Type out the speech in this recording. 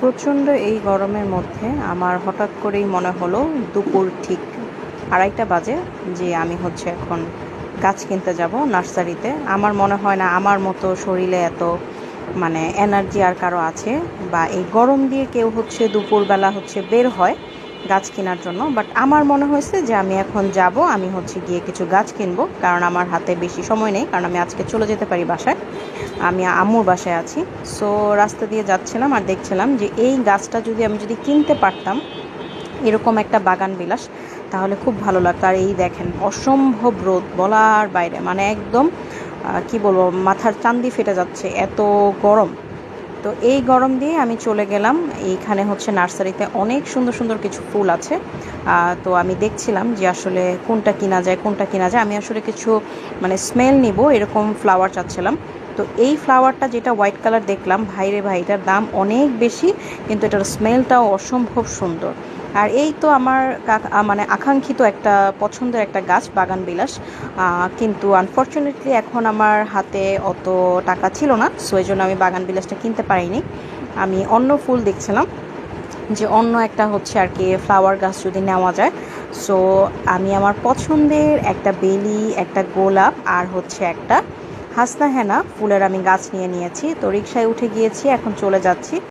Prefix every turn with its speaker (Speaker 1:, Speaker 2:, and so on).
Speaker 1: প্রচণ্ড এই গরমের মধ্যে আমার হঠাৎ করেই মনে হলো দুপুর ঠিক আড়াইটা বাজে যে আমি হচ্ছে এখন গাছ কিনতে যাব নার্সারিতে। আমার মনে হয় না আমার মতো শরীরে এত মানে এনার্জি আর কারও আছে বা এই গরম দিয়ে কেউ হচ্ছে দুপুরবেলা হচ্ছে বের হয় গাছ কেনার জন্য। বাট আমার মনে হয়েছে যে আমি এখন যাব, আমি হচ্ছে গিয়ে কিছু গাছ কিনবো, কারণ আমার হাতে বেশি সময় নেই, কারণ আমি আজকে চলে যেতে পারি বাসায়। আমি আম্মুর বাসায় আছি। সো রাস্তা দিয়ে যাচ্ছিলাম আর দেখছিলাম যে এই গাছটা যদি আমি যদি কিনতে পারতাম, এরকম একটা বাগান বিলাস, তাহলে খুব ভালো লাগতো। আর এই দেখেন, অসম্ভব রোদ, বলার বাইরে। মানে একদম কি বলব, মাথার চান্দি ফেটে যাচ্ছে, এত গরম। তো এই গরম দিয়ে আমি চলে গেলাম। এইখানে হচ্ছে নার্সারিতে অনেক সুন্দর সুন্দর কিছু ফুল আছে। তো আমি দেখছিলাম যে আসলে কোনটা কিনা যায়, কোনটা কিনা যায়। আমি আসলে কিছু মানে স্মেল নিব, এরকম ফ্লাওয়ার চাচ্ছিলাম। তো এই ফ্লাওয়ারটা যেটা হোয়াইট কালার দেখলাম ভাইরে ভাই, এটার দাম অনেক বেশি, কিন্তু এটার স্মেলটাও অসম্ভব সুন্দর। আর এই তো আমার মানে আকাঙ্ক্ষিত একটা পছন্দের একটা গাছ, বাগান বিলাস। কিন্তু আনফর্চুনেটলি এখন আমার হাতে অত টাকা ছিল না সো এই জন্য আমি বাগান বিলাসটা কিনতে পারিনি। আমি অন্য ফুল দেখছিলাম, যে অন্য একটা হচ্ছে আর কি ফ্লাওয়ার গাছ যদি নেওয়া যায়। সো আমি আমার পছন্দের একটা বেলি, একটা গোলাপ, আর হচ্ছে একটা হাসনা হেনা ফুলের আমি গাছ নিয়ে নিয়েছি তো রিক্সায় উঠে গিয়েছি এখন চলে যাচ্ছি।